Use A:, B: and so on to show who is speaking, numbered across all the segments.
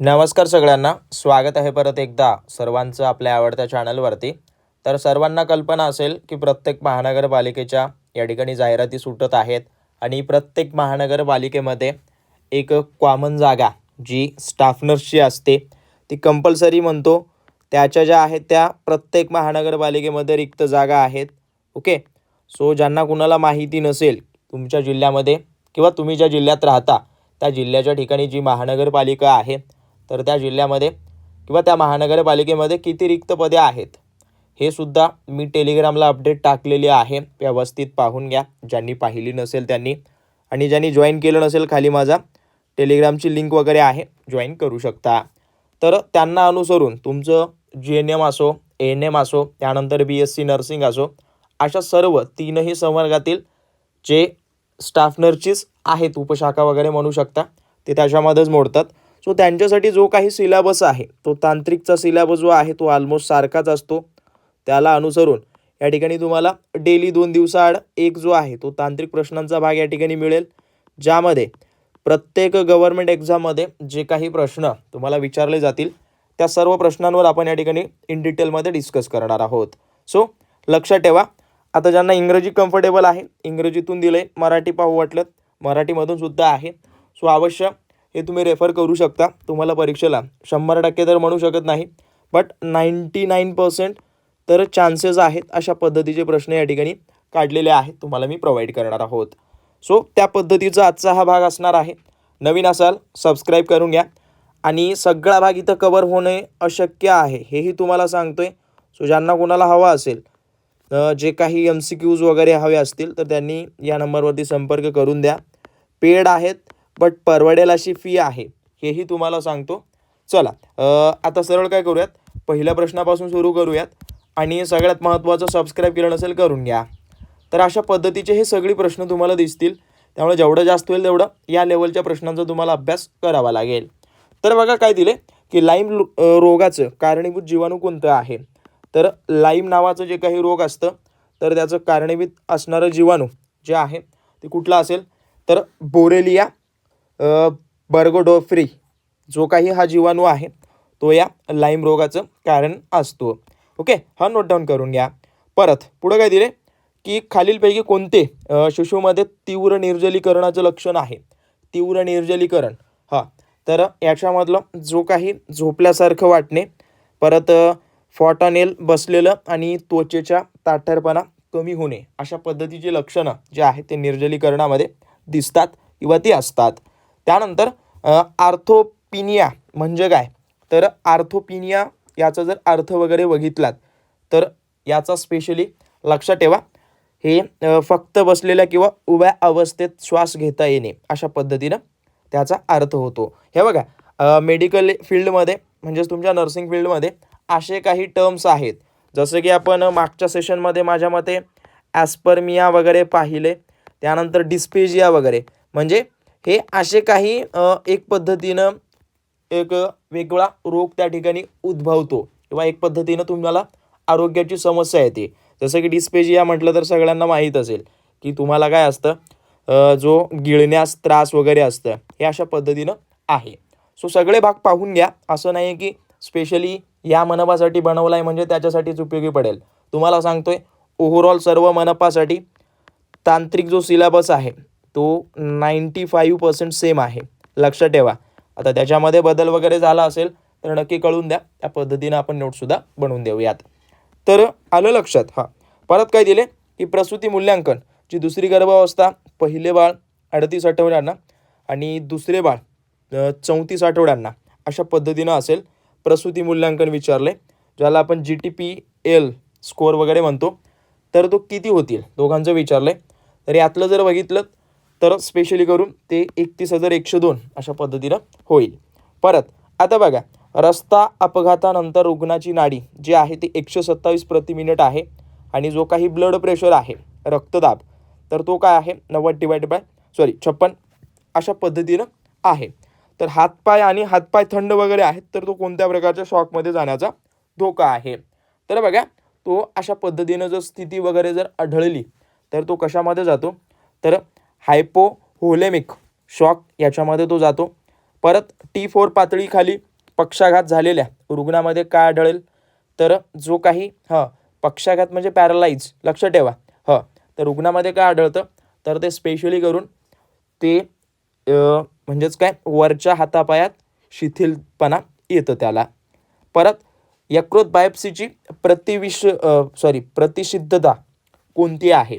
A: नमस्कार सगळ्यांना. स्वागत आहे परत एकदा सर्वांचं आपल्या आवडत्या चॅनलवरती. तर सर्वांना कल्पना असेल की प्रत्येक महानगरपालिकेच्या या ठिकाणी जाहिराती सुटत आहेत आणि प्रत्येक महानगरपालिकेमध्ये एक कॉमन जागा जी स्टाफ नर्सची असते ती कंपल्सरी म्हणतो. त्याच्या ज्या आहेत त्या प्रत्येक महानगरपालिकेमध्ये रिक्त जागा आहेत. ओके? सो ज्यांना कुणाला माहिती नसेल तुमच्या जिल्ह्यामध्ये किंवा तुम्ही ज्या जिल्ह्यात राहता त्या जिल्ह्याच्या ठिकाणी जी महानगरपालिका आहे तर त्या जिल्ह्यामध्ये किंवा त्या महानगरपालिकेमध्ये किती रिक्त पदे आहेत हे सुद्धा मी टेलिग्रामला अपडेट टाकलेली आहे. व्यवस्थित पाहून घ्या. ज्यांनी पाहिली नसेल त्यांनी आणि ज्यांनी जॉईन केलं नसेल खाली माझा टेलिग्रामची लिंक वगैरे आहे. जॉईन करू शकता. तर त्यांना अनुसरून तुमचं जी एन एम असो ए एन एम असो त्यानंतर बी एस सी नर्सिंग असो अशा सर्व तीनही संवर्गातील जे स्टाफ नर्सेस आहेत उपशाखा वगैरे म्हणू शकता ते त्याच्यामध्येच मोडतात. सो त्यांच्यासाठी जो काही सिलेबस आहे तो तांत्रिकचा सिलेबस जो आहे तो ऑलमोस्ट सारखाच असतो. त्याला अनुसरून या ठिकाणी तुम्हाला डेली दोन दिवसाआड एक जो आहे तो तांत्रिक प्रश्नांचा भाग या ठिकाणी मिळेल ज्यामध्ये प्रत्येक गव्हर्नमेंट एक्झाममध्ये जे काही प्रश्न तुम्हाला विचारले जातील त्या सर्व प्रश्नांवर आपण या ठिकाणी इन डिटेलमध्ये डिस्कस करणार आहोत. सो लक्षात ठेवा आता ज्यांना इंग्रजी कम्फर्टेबल आहे इंग्रजीतून दिले मराठी पाहू वाटलं मराठीमधून सुद्धा आहे सो अवश्य हे तुम्ही रेफर करू शकता. तुम्हाला परीक्षेला शंभर टक्के तर म्हणू शकत नाही. बट नाईंटी नाईन पर्सेंट तर चान्सेस आहेत अशा पद्धतीचे प्रश्न या ठिकाणी काढलेले आहेत. तुम्हाला मी प्रोव्हाइड करणार आहोत. सो त्या पद्धतीचा आजचा हा भाग असणार आहे. नवीन असाल सबस्क्राईब करून घ्या. आणि सगळा भाग इथं कवर होणे अशक्य आहे हेही तुम्हाला सांगतो आहे सो ज्यांना कोणाला हवा असेल जे काही एम सी क्यूज वगैरे हवे असतील तर त्यांनी या नंबरवरती संपर्क करून द्या. पेड आहेत बट परवडेल अशी फी आहे. हेही तुम्हाला सांगतो. चला आता सरळ काय करूयात? पहिल्या प्रश्नापासून सुरू करूयात. आणि सगळ्यात महत्त्वाचं सबस्क्राईब केलं नसेल करून घ्या. तर अशा पद्धतीचे हे सगळे प्रश्न तुम्हाला दिसतील. त्यामुळे जेवढं जास्त होईल तेवढं या लेवलच्या प्रश्नांचा तुम्हाला अभ्यास करावा लागेल. तर बघा काय दिले? की लाईम रोगाचं कारणीभूत जीवाणू कोणतं आहे? तर लाईम नावाचं जे काही रोग असतं तर त्याचं कारणीभूत असणारं जीवाणू जे आहे ते कुठलं असेल? तर बोरेलिया बर्गोडोफ्री जो काही हा जीवाणू आहे तो या लाईम रोगाचं कारण असतो. ओके? हा नोट डाऊन करून घ्या. परत पुढं काय दिले? की खालीलपैकी कोणते शिशूमध्ये तीव्र निर्जलीकरणाचं लक्षण आहे? तीव्र निर्जलीकरण. हां. तर याच्यामधलं जो काही झोपल्यासारखं वाटणे परत फॉटानेल बसलेलं आणि त्वचेच्या ताठरपणा कमी होणे अशा पद्धतीची लक्षणं जे आहेत ते निर्जलीकरणामध्ये दिसतात किंवा ती असतात. त्यानंतर आर्थोपिनिया म्हणजे काय? तर आर्थोपिनिया याचा जर अर्थ वगैरे बघितलात तर याचा स्पेशली लक्षात ठेवा. हे फक्त बसलेल्या किंवा उभ्या अवस्थेत श्वास घेता येणे अशा पद्धतीनं त्याचा अर्थ होतो. हे बघा मेडिकल फील्डमध्ये म्हणजेच तुमच्या नर्सिंग फील्डमध्ये असे काही टर्म्स आहेत. जसं की आपण मागच्या सेशनमध्ये माझ्या मते ॲस्पर्मिया वगैरे पाहिले त्यानंतर डिस्पेजिया वगैरे. म्हणजे हे असे काही एक पद्धतीनं एक वेगळा रोग त्या ठिकाणी उद्भवतो किंवा एक पद्धतीनं तुम्हाला आरोग्याची समस्या येते. जसं की डिस्पेजिया म्हटलं तर सगळ्यांना माहीत असेल की तुम्हाला काय असतं? जो गिळण्यास त्रास वगैरे असतं हे अशा पद्धतीनं आहे. सो सगळे भाग पाहून घ्या. असं नाही की स्पेशली या मनपासाठी बनवला आहे म्हणजे त्याच्यासाठीच उपयोगी पडेल. तुम्हाला सांगतोय ओव्हरऑल सर्व मनपासाठी तांत्रिक जो सिलेबस आहे तो नाईंटी फाईव्ह पर्सेंट सेम आहे. लक्षात ठेवा. आता त्याच्यामध्ये बदल वगैरे झाला असेल तर नक्की कळून द्या. त्या पद्धतीनं आपण नोटसुद्धा बनवून देऊयात. तर आलं लक्षात. हां. परत काय दिले? की प्रसूती मूल्यांकन जी दुसरी गर्भावस्था पहिले बाळ अडतीस आठवड्यांना आणि दुसरे बाळ चौतीस आठवड्यांना अशा पद्धतीनं असेल प्रसूती मूल्यांकन विचारले ज्याला आपण G T P L score वगैरे म्हणतो तर तो किती होतील? दोघांचं विचारलं. आहे तर यातलं जर बघितलं तर स्पेशली करून ते एकतीस हजार एकशे दोन अशा पद्धतीनं होईल. परत आता बघा रस्ता अपघातानंतर रुग्णाची नाडी जी आहे ती एकशे सत्तावीस प्रति मिनिट आहे आणि जो काही ब्लड प्रेशर आहे रक्तदाब तर तो काय आहे? नव्वद डिवाइड बाय सॉरी छप्पन अशा पद्धतीनं आहे. तर हातपाय आणि हातपाय थंड वगैरे आहेत तर तो कोणत्या प्रकारच्या शॉकमध्ये जाण्याचा धोका आहे? तर बघा तो अशा पद्धतीनं जर स्थिती वगैरे जर आढळली तर तो कशामध्ये जातो? तर हायपोहोलेमिक शॉक याच्यामध्ये तो जातो. परत टी फोर पातळीखाली पक्षाघात झालेल्या रुग्णामध्ये काय आढळेल? तर जो काही ह पक्षाघात म्हणजे पॅरालाइज लक्ष ठेवा. हं तर रुग्णामध्ये काय आढळतं? तर ते स्पेशली करून ते म्हणजेच काय? वरच्या हातापायात शिथिलपणा येतं त्याला. परत यकृत बायोप्सीची प्रतिविष सॉरी प्रतिषिद्धता कोणती आहे?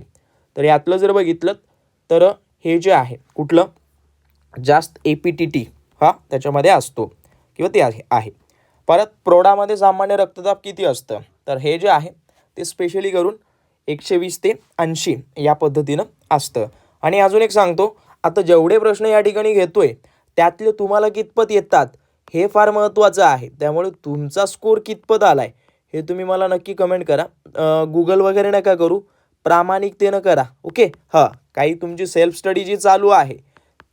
A: तर यातलं जर बघितलं तर हे जे आहे कुठलं? जास्त ए पी टी टी हा त्याच्यामध्ये असतो. किंवा ते आहे आहे. परत प्रौढामध्ये सामान्य रक्तदाब किती असतं? तर हे जे आहे ते स्पेशली करून एकशे वीस ते ऐंशी या पद्धतीनं असतं. आणि अजून एक सांगतो आता जेवढे प्रश्न या ठिकाणी घेतो आहे त्यातले तुम्हाला कितपत येतात हे फार महत्त्वाचं आहे. त्यामुळे तुमचा स्कोर कितपत आला आहे हे तुम्ही मला नक्की कमेंट करा. गुगल वगैरे नका करू. प्रामाणिकतेनं करा ओके? हां काही तुमची सेल्फ स्टडी जी चालू आहे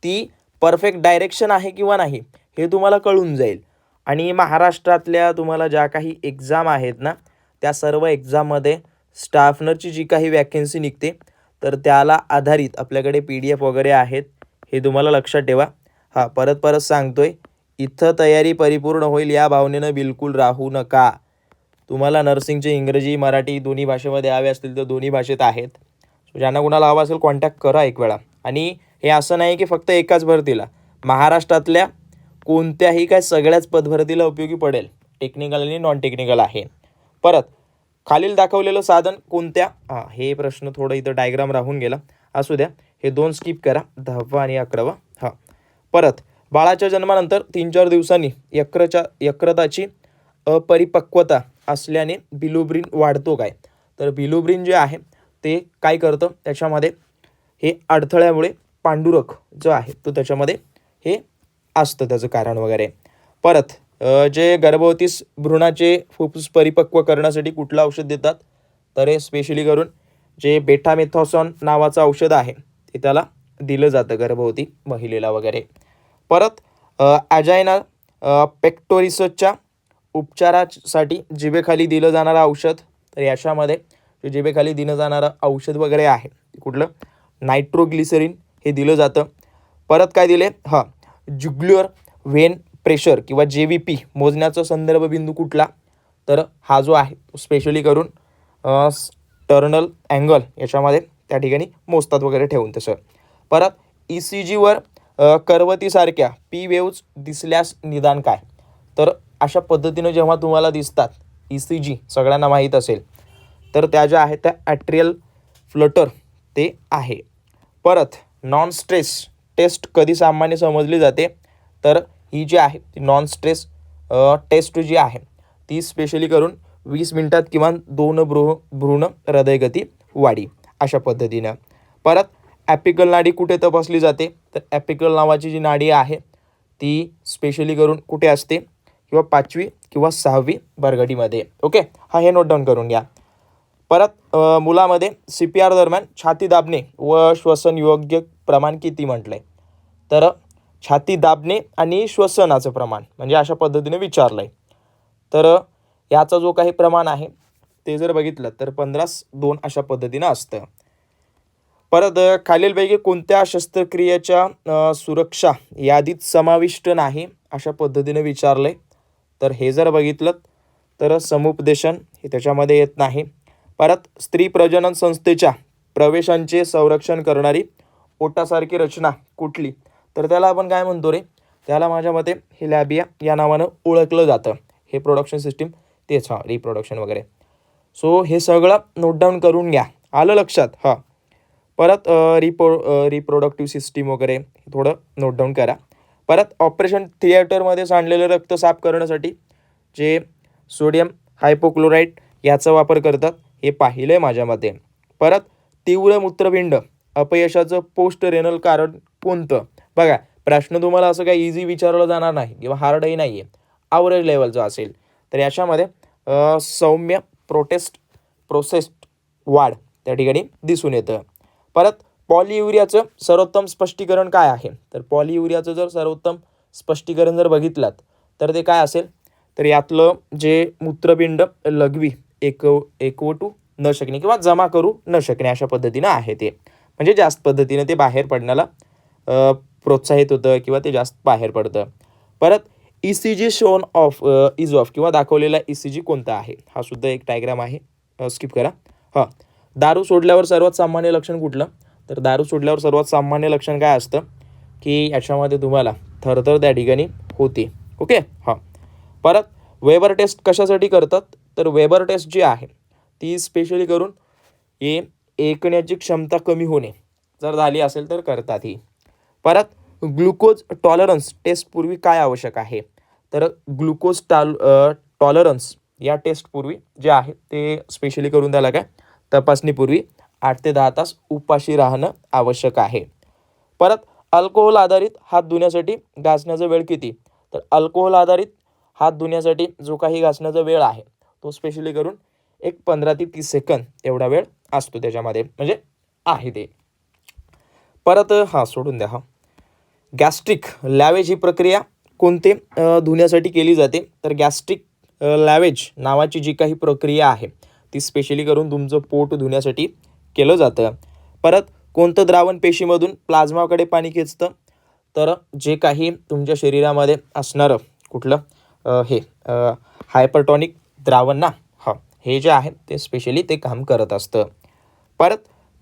A: ती परफेक्ट डायरेक्शन आहे किंवा नाही हे तुम्हाला कळून जाईल. आणि महाराष्ट्रातल्या तुम्हाला ज्या काही एक्झाम आहेत ना त्या सर्व एक्झाममध्ये स्टाफनरची जी काही वॅकेन्सी निघते तर त्याला आधारित आपल्याकडे पी डी एफ वगैरे आहेत हे तुम्हाला लक्षात ठेवा. हां परत परत सांगतोय इथं तयारी परिपूर्ण होईल या भावनेनं बिलकुल राहू नका. तुम्हाला नर्सिंगचे इंग्रजी मराठी दोन्ही भाषेमध्ये हवे असतील तर दोन्ही भाषेत आहेत. सो ज्यांना कुणाला हवा असेल कॉन्टॅक्ट करा एक वेळा. आणि हे असं नाही की फक्त एकाच भरतीला. महाराष्ट्रातल्या कोणत्याही काय सगळ्याच पदभरतीला उपयोगी पडेल. टेक्निकल आणि नॉन टेक्निकल आहे. परत खालील दाखवलेलं साधन कोणत्या? हां हे प्रश्न थोडं इथं डायग्राम राहून गेला. असू द्या. हे दोन स्किप करा. दहावा आणि अकरावा. हां. परत बाळाच्या जन्मानंतर तीन चार दिवसांनी यक्रच्या यक्रताची अपरिपक्वता असल्याने बिलुब्रिन वाढतो काय? तर बिलुब्रिन जे आहे ते काय करतं? त्याच्यामध्ये हे अडथळ्यामुळे पांडुरक जो आहे तो त्याच्यामध्ये हे असतं त्याचं कारण वगैरे. परत जे गर्भवतीस भ्रूणाचे फुफ्फुस परिपक्व करण्यासाठी कुठलं औषध देतात? तर हे स्पेशली करून जे बेटामेथॉसॉन नावाचं औषध आहे ते त्याला दिलं जातं गर्भवती महिलेला वगैरे. परत ॲजायना पेक्टोरिसच्या उपचारासाठी जिभेखाली दिलं जाणारं औषध तर याच्यामध्ये जे जिभेखाली दिलं जाणारं औषध वगैरे आहे ते कुठलं? नायट्रोग्लिसरीन हे दिलं जातं. परत काय दिले? हां जुग्ल्युअर व्हेन प्रेशर किंवा जे व्ही पी मोजण्याचा संदर्भ बिंदू कुठला? तर हा जो आहे तो स्पेशली करून टर्नल अँगल याच्यामध्ये त्या ठिकाणी मोजतात वगैरे ठेवून तसं. परत ई सी जीवर करवतीसारख्या पी वेव्ज दिसल्यास निदान काय? तर अशा पद्धतीनं जेव्हा तुम्हाला दिसतात ई सी जी सगळ्यांना माहीत असेल तर त्या ज्या आहेत त्या ॲट्रियल फ्लटर ते आहे. परत नॉन स्ट्रेस टेस्ट कधी सामान्य समजली जाते तर ही जी आहे ती नॉन स्ट्रेस टेस्ट जी आहे ती स्पेशली करून वीस मिनटात किमान दोन भ्रू भ्रूण हृदयगती वाढी अशा पद्धतीनं. परत ॲपिकल नाडी कुठे तपासली जाते तर ॲपिकल नावाची जी नाडी आहे ती स्पेशली करून कुठे असते किंवा पाचवी किंवा सहावी बरगडीमध्ये ओके हा हे नोट डाऊन करून घ्या. परत मुलामध्ये सी पी आर दरम्यान छाती दाबणे व श्वसन योग्य प्रमाण किती म्हटलं आहे तर छाती दाबणे आणि श्वसनाचं प्रमाण म्हणजे अशा पद्धतीने विचारलं आहे तर याचा जो काही प्रमाण आहे ते जर बघितलं तर पंधरास दोन अशा पद्धतीनं असतं. परत खालीलपैकी कोणत्या शस्त्रक्रियेच्या सुरक्षा यादीत समाविष्ट नाही अशा पद्धतीने आहे तर हे जर बघितलं तर समुपदेशन हे त्याच्यामध्ये येत नाही. परत स्त्री प्रजनन संस्थेच्या प्रवेशांचे संरक्षण करणारी ओटासारखी रचना कुठली? तर त्याला आपण काय म्हणतो रे? त्याला माझ्या मते हे लॅबिया या नावानं ओळखलं जातं. हे प्रोडक्शन सिस्टीम तेच हां रिप्रोडक्शन वगैरे. सो हे सगळं नोट डाऊन करून घ्या. आलं लक्षात? हां. परत रिपो रिप्रोडक्टिव्ह सिस्टीम वगैरे थोडं नोट डाऊन करा. परत ऑपरेशन थिएटरमध्ये सांडलेलं रक्त साफ करण्यासाठी जे सोडियम हायपोक्लोराईड याचा वापर करतात हे पाहिलं आहे माझ्या मते. परत तीव्र मूत्रपिंड अपयशाचं पोस्ट रेनल कारण कोणतं? बघा प्रश्न तुम्हाला असं काही इझी विचारलं जाणार नाही किंवा हार्डही नाही आहे आवरेज लेवलचा असेल. तर याच्यामध्ये सौम्य प्रोटेस्ट प्रोसेस्ड वाढ त्या ठिकाणी दिसून येतं. परत पॉलियुरियाचं सर्वोत्तम स्पष्टीकरण काय आहे? तर पॉलियुरियाचं जर सर्वोत्तम स्पष्टीकरण जर बघितलात तर ते काय असेल? तर यातलं जे मूत्रपिंड लघवी एक एकवटू न शकणे किंवा जमा करू न शकणे अशा पद्धतीनं आहे ते. म्हणजे जास्त पद्धतीनं ते बाहेर पडण्याला प्रोत्साहित होतं किंवा ते जास्त बाहेर पडतं. परत E C G shown off is off किंवा दाखवलेला ई सी जी कोणता आहे? हा सुद्धा एक डायग्राम आहे. स्किप करा. हां. दारू सोडल्यावर सर्वात सामान्य लक्षण कुठलं? तर दारू सोडल्यावर सर्वात सामान्य लक्षण काय असतं? की याच्यामध्ये तुम्हाला थरथर त्या ठिकाणी होते. ओके हां. परत वेबर टेस्ट कशासाठी करतात? तर वेबर टेस्ट जी आहे ती स्पेशली करून हे ऐकण्याची क्षमता कमी होणे. जर झाली असेल तर करतात ही. परत ग्लुकोज टॉलरन्स टेस्टपूर्वी काय आवश्यक आहे? तर ग्लुकोज टॉल टॉलरन्स या टेस्टपूर्वी जे आहे ते स्पेशली करून त्याला काय? तपासणीपूर्वी आठ ते दहा तास उपाशी राहणं आवश्यक आहे. परत अल्कोहोल आधारित हात धुण्यासाठी घासण्याचा वेळ किती? तर अल्कोहोल आधारित हात धुण्यासाठी जो काही घासण्याचा वेळ आहे तो स्पेशली करून एक पंधरा ते तीस सेकंद एवढा वेळ असतो त्याच्यामध्ये. म्हणजे आहे ते. परत हां सोडून द्या हा. गॅस्ट्रिक लॅवेज ही प्रक्रिया कोणते धुण्यासाठी केली जाते? तर गॅस्ट्रिक लॅवेज नावाची जी काही प्रक्रिया आहे ती स्पेशली करून तुमचं पोट धुण्यासाठी केलं जातं. परत कोणतं द्रावण पेशीमधून प्लाझ्माकडे पाणी खेचतं? तर जे काही तुमच्या शरीरामध्ये असणारं कुठलं हे हायपरटॉनिक द्रावण ना हां हे जे आहे ते स्पेशली ते काम करत असतं. परत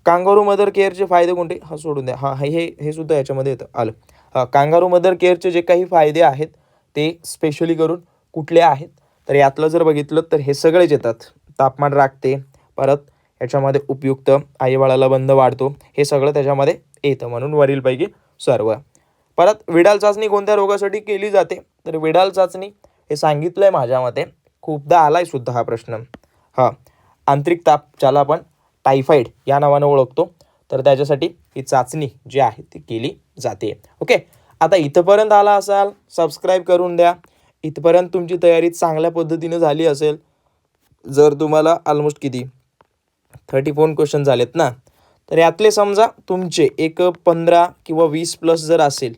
A: कांगारू मदर केअरचे फायदे कोणते? हा सोडून द्या. हा हे हे सुद्धा याच्यामध्ये येतं. आलं. हा कांगारू मदर केअरचे जे काही फायदे आहेत ते स्पेशली करून कुठले आहेत? तर यातलं जर बघितलं तर हे सगळेच येतात. तापमान राखते परत याच्यामध्ये उपयुक्त आईबाळाला बंद वाढतो. हे सगळं त्याच्यामध्ये येतं म्हणून वरीलपैकी सर्व. परत विडाल चाचणी कोणत्या रोगासाठी केली जाते? तर विडाल चाचणी हे सांगितलं आहे माझ्या मते खूपदा आहे सुद्धा हा प्रश्न. हा आंतरिक ताप ज्याला आपण टायफाईड या नावानं ओळखतो तर त्याच्यासाठी ही चाचणी जी आहे ती केली जाते. ओके? आता इथंपर्यंत आला असाल सबस्क्राईब करून द्या. इथपर्यंत तुमची तयारी चांगल्या पद्धतीने झाली असेल जर तुम्हाला ऑलमोस्ट किती? थर्टी फोन क्वेश्चन झालेत ना? तर यातले समजा तुमचे एक पंधरा किंवा वीस प्लस जर असेल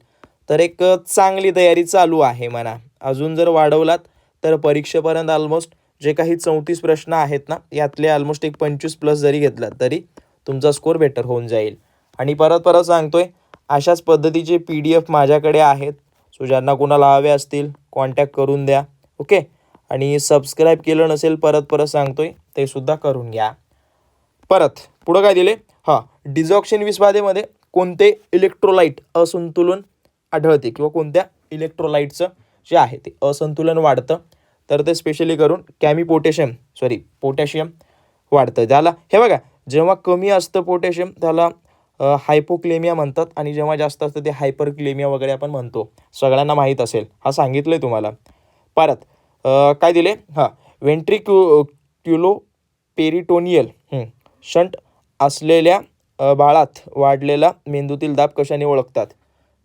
A: तर एक चांगली तयारी चालू आहे म्हणा. अजून जर वाढवलात तर परीक्षेपर्यंत ऑलमोस्ट जे काही चौतीस प्रश्न आहेत ना यातले ऑलमोस्ट एक पंचवीस प्लस जरी घेतलात तरी तुमचा स्कोर बेटर होऊन जाईल. आणि परत परत सांगतोय अशाच पद्धतीचे पी डी एफ माझ्याकडे आहेत. सो ज्यांना कोणाला हवे असतील कॉन्टॅक्ट करून द्या. ओके आणि सबस्क्राईब केलं नसेल परत परत सांगतोय ते सुद्धा करून घ्या. परत पुढं काय दिले? हां डिझॉक्शन विस्बाधेमध्ये कोणते इलेक्ट्रोलाईट असंतुलन आढळते किंवा कोणत्या इलेक्ट्रोलाईटचं जे आहे ते असंतुलन वाढतं? तर ते स्पेशली करून कॅमी पोटॅशियम सॉरी पोटॅशियम वाढतं. त्याला हे बघा जेव्हा कमी असतं पोटॅशियम त्याला हायपोक्लेमिया म्हणतात आणि जेव्हा जास्त असतं ते हायपरक्लेमिया वगैरे आपण म्हणतो. सगळ्यांना माहीत असेल. हा सांगितलं आहे तुम्हाला. परत काय दिले? हां वेंट्रिक्यू क्युलो पेरिटोनियल शंट असलेल्या बाळात वाढलेला मेंदूतील दाब कशाने ओळखतात?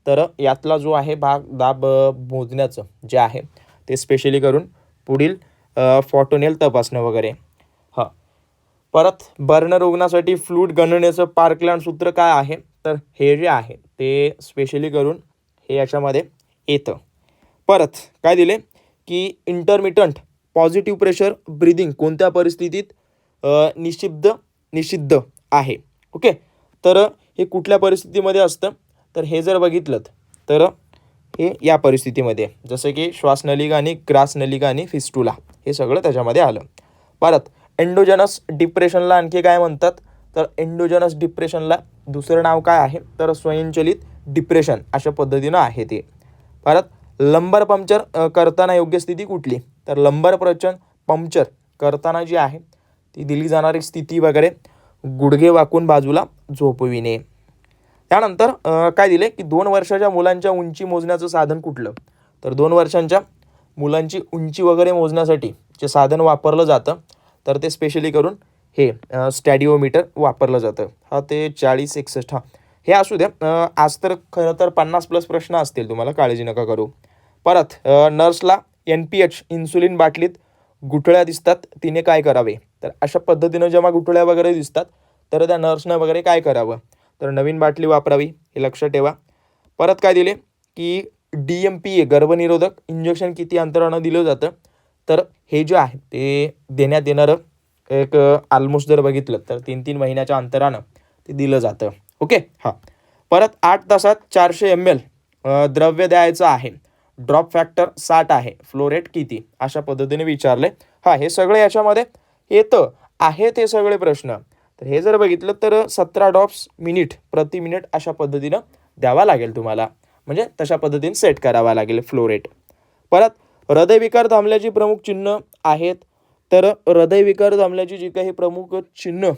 A: तर यातला जो आहे भाग दाब मोजण्याचं जे आहे ते स्पेशली करून पुढील फॉटोनेल तपासणं वगैरे. हां. परत बर्ण रुग्णासाठी फ्लूट गणनेचं पार्कलँड सूत्र काय आहे? तर हे जे आहे ते स्पेशली करून हे याच्यामध्ये येतं. परत काय दिले? की इंटरमिटंट पॉझिटिव्ह प्रेशर ब्रिदिंग कोणत्या परिस्थितीत निशिब्ध निषिद्ध आहे. ओके? तर हे कुठल्या परिस्थितीमध्ये असतं? तर हे जर बघितलं तर हे या परिस्थितीमध्ये जसं की श्वासनलिका आणि ग्रासनलिका आणि फिस्टुला हे सगळं त्याच्यामध्ये आलं. परत एंडोजनस डिप्रेशनला आणखी काय म्हणतात? तर एंडोजनस डिप्रेशनला दुसरं नाव काय आहे? तर स्वयंचलित डिप्रेशन अशा पद्धतीनं आहे ते. परत लंबर पंक्चर करताना योग्य स्थिती कुठली? तर लंबर प्रचन पंक्चर करताना जी आहे ती दिली जाणारी स्थिती वगैरे गुडघे वाकून बाजूला झोपविणे. त्यानंतर काय दिले की दोन वर्षाच्या मुलांच्या उंची मोजण्याचं साधन कुठलं? तर दोन वर्षांच्या मुलांची उंची वगैरे मोजण्यासाठी जे साधन वापरलं जातं तर ते स्पेशली करून हे स्टॅडिओमीटर वापरलं जातं. हा ते चाळीस एकसष्ट हा. हे असू द्या आज तर खरं तर पन्नास प्लस प्रश्न असतील तुम्हाला काळजी नका करू. परत नर्सला एन पी एच इन्सुलिन बाटलीत गुठळ्या दिसतात तिने काय करावे? तर अशा पद्धतीनं जेव्हा गुठळ्या वगैरे दिसतात तर त्या नर्सनं वगैरे काय करावं? तर नवीन बाटली वापरावी हे लक्षात ठेवा. परत काय दिले? की डी एम पी ए गर्भनिरोधक इंजेक्शन किती अंतरानं दिलं जातं? तर हे जे आहे ते देण्यात येणारं एक ऑलमोस्ट जर बघितलं तर तीन तीन महिन्याच्या अंतरानं ते दिलं जातं. ओके? हां. परत आठ तासात चारशे एम एल द्रव्य द्यायचं आहे. ड्रॉप फॅक्टर साठ आहे. फ्लोरेट किती? अशा पद्धतीने विचारले. हा हे सगळे याच्यामध्ये येतं. आहेत हे सगळे प्रश्न. तर हे जर बघितलं तर सतरा ड्रॉप्स मिनिट प्रति मिनिट अशा पद्धतीनं द्यावा लागेल तुम्हाला. म्हणजे तशा पद्धतीने सेट करावा लागेल फ्लोरेट परत हृदयविकार थांबल्याची प्रमुख चिन्ह आहेत. तर हृदयविकार थांबल्याची जी काही प्रमुख चिन्ह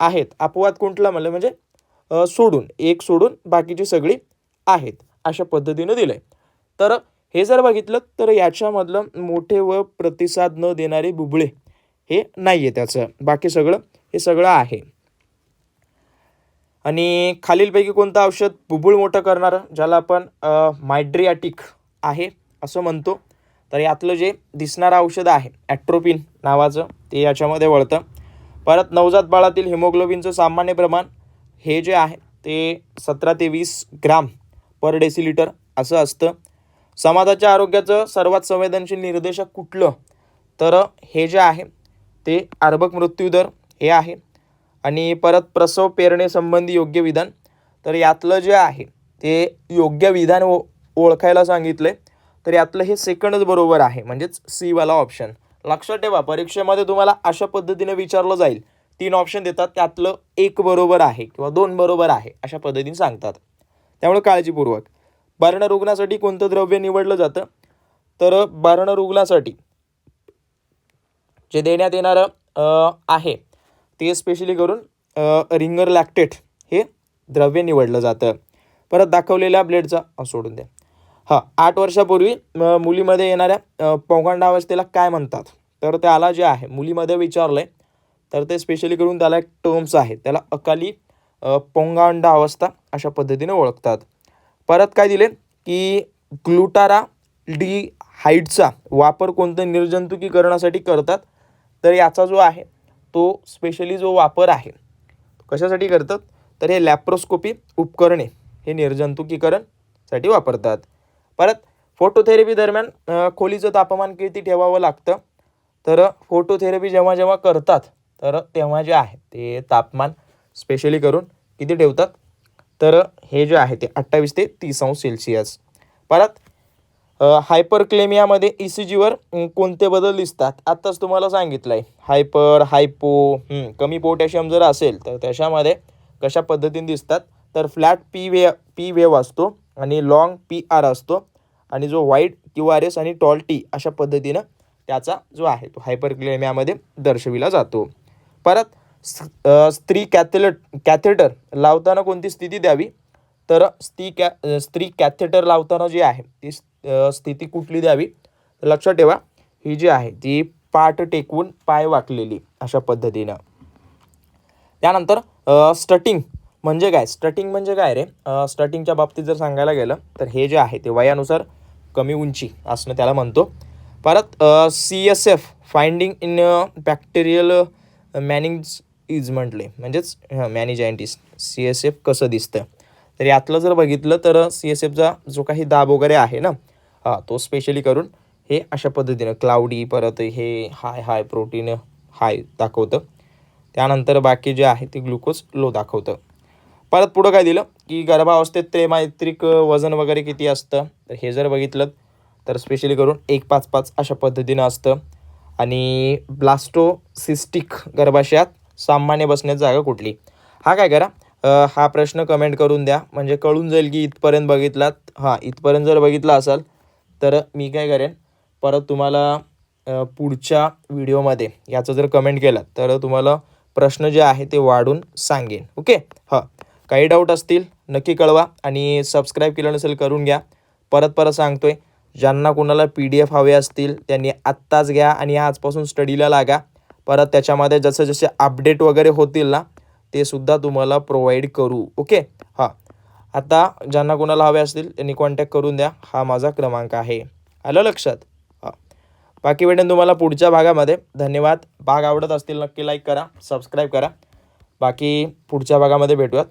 A: आहेत अपवाद कुठला म्हणलं? म्हणजे सोडून. एक सोडून बाकीची सगळी आहेत. अशा पद्धतीनं दिलं आहे तर हे जर बघितलं तर याच्यामधलं मोठे व प्रतिसाद न देणारे बुबळे हे नाही आहे त्याचं. बाकी सगळं हे सगळं आहे. आणि खालीलपैकी कोणतं औषध बुबुळ मोठं करणारं ज्याला आपण मायड्रियाटिक आहे असं म्हणतो तर यातलं जे दिसणारं औषध आहे ॲट्रोपिन नावाचं ते याच्यामध्ये वळतं. परत नवजात बाळातील हिमोग्लोबिनचं सामान्य प्रमाण हे जे आहे ते सतरा ते वीस ग्राम पर डेसिलिटर असं असतं. समाजाच्या आरोग्याचं सर्वात संवेदनशील निर्देशक कुठलं? तर हे जे आहे ते अर्भक मृत्यूदर हे आहे. आणि परत प्रसव पेरणेसंबंधी योग्य विधान. तर यातलं जे आहे ते योग्य विधान ओ ओळखायला सांगितलं आहे तर यातलं हे सेकंडच बरोबर आहे म्हणजेच सीवाला ऑप्शन लक्षात ठेवा परीक्षेमध्ये तुम्हाला अशा पद्धतीने विचारलं जाईल. तीन ऑप्शन देतात त्यातलं एक बरोबर आहे किंवा दोन बरोबर आहे अशा पद्धतीने सांगतात. त्यामुळे काळजीपूर्वक. रुग्णासाठी कोणतं द्रव्य निवडलं जातं? तर रुग्णासाठी जे देण्यात येणारं आहे ते स्पेशली करून रिंगर लॅक्टेट हे द्रव्य निवडलं जातं. परत दाखवलेल्या ब्लेडचा सोडून द्या हां आठ वर्षापूर्वी मुलीमध्ये येणाऱ्या अ, पौगंडावस्थेला काय म्हणतात? तर त्याला जे आहे मुलीमध्ये विचारलं आहे तर ते स्पेशली करून त्याला एक टर्म्स आहे त्याला अकाली अ, पौंगांडा अवस्था अशा पद्धतीने ओळखतात. परत काय दिले? की ग्लुटारा डी हाईटचा वापर कोणतं निर्जंतुकीकरणासाठी करतात? तर याचा जो आहे तो स्पेशली जो वापर आहे कशासाठी करतात? तर हे लॅप्रोस्कोपी उपकरणे हे निर्जंतुकीकरणसाठी वापरतात. परत फोटोथेरपी दरम्यान खोलीचं तापमान किती ठेवावं लागतं? तर फोटोथेरपी जेव्हा जेव्हा करतात तर तेव्हा जे आहे ते तापमान स्पेशली करून किती ठेवतात? तर हे जे आहे ते अठ्ठावीस ते तीस अंश सेल्सिअस. परत हायपरक्लेमियामध्ये ई सी जीवर कोणते बदल दिसतात? आत्ताच तुम्हाला सांगितलं आहे हायपर हायपो कमी पोटॅशियम जर असेल तर त्याच्यामध्ये कशा पद्धतीने दिसतात? तर flat P wave P wave असतो आणि लॉंग पी आर असतो. आणि जो वाईट क्यू आर एस आणि टॉल टी अशा पद्धतीनं त्याचा जो आहे तो हायपरक्लेमियामध्ये दर्शविला जातो. परत स्त्री कॅथेलेट कॅथेटर लावताना कोणती स्थिती द्यावी? तर स्त्री कॅ स्त्री कॅथेटर लावताना जी आहे ती स्थिती कुठली द्यावी? लक्षात ठेवा ही जी आहे ती पाठ टेकवून पाय वाकलेली अशा पद्धतीनं. त्यानंतर स्टटिंग म्हणजे काय? स्टटिंग म्हणजे काय रे? स्टटिंगच्या बाबतीत जर सांगायला गेलं तर हे जे आहे ते वयानुसार कमी उंची असणं त्याला म्हणतो. परत C S F finding in bacterial meningitis is म्हटले. म्हणजेच मॅनेजायंटिस्ट सी एस एफ कसं दिसतं तर यातलं जर बघितलं तर सी एस एफचा जो काही दाब वगैरे आहे ना हा तो स्पेशली करून हे अशा पद्धतीनं क्लाउडी परत हे हाय हाय प्रोटीन हाय दाखवतं. त्यानंतर बाकी जे आहे ते ग्लुकोज लो दाखवतं. परत पुढं काय दिलं? की गर्भावस्थेत त्रैमात्रिक वजन वगैरे किती असतं? तर हे जर बघितलं तर स्पेशली करून एक पाच पाच अशा पद्धतीनं असतं. आणि ब्लास्टोसिस्टिक गर्भाशयात सामान्य बसण्याची जागा कुठली? हा काय करा. हा प्रश्न कमेंट करून द्या. म्हणजे कळून जाईल की इथपर्यंत बघितलात. हां इथपर्यंत जर बघितला असाल तर मी काय करेन परत तुम्हाला पुढच्या व्हिडिओमध्ये याचं जर कमेंट केलं तर तुम्हाला प्रश्न जे आहे ते वाढून सांगेन. ओके? हां. काही डाऊट असतील नक्की कळवा आणि सबस्क्राईब केलं नसेल करून घ्या. परत परत सांगतोय ज्यांना कोणाला पी डी एफ हवे असतील त्यांनी आत्ताच घ्या आणि आजपासून स्टडीला लागा. परत त्याच्यामध्ये जसं जसे अपडेट वगैरे होतील ना ते सुद्धा तुम्हाला प्रोव्हाइड करू ओके हां. आता ज्यांना कोणाला हवे असतील त्यांनी कॉन्टॅक्ट करून द्या. हा माझा क्रमांक आहे. आलं लक्षात? हां. बाकी भेटेन तुम्हाला पुढच्या भागामध्ये. धन्यवाद. भाग आवडत असतील नक्की लाईक करा सबस्क्राईब करा. बाकी पुढच्या भागामध्ये भेटूयात.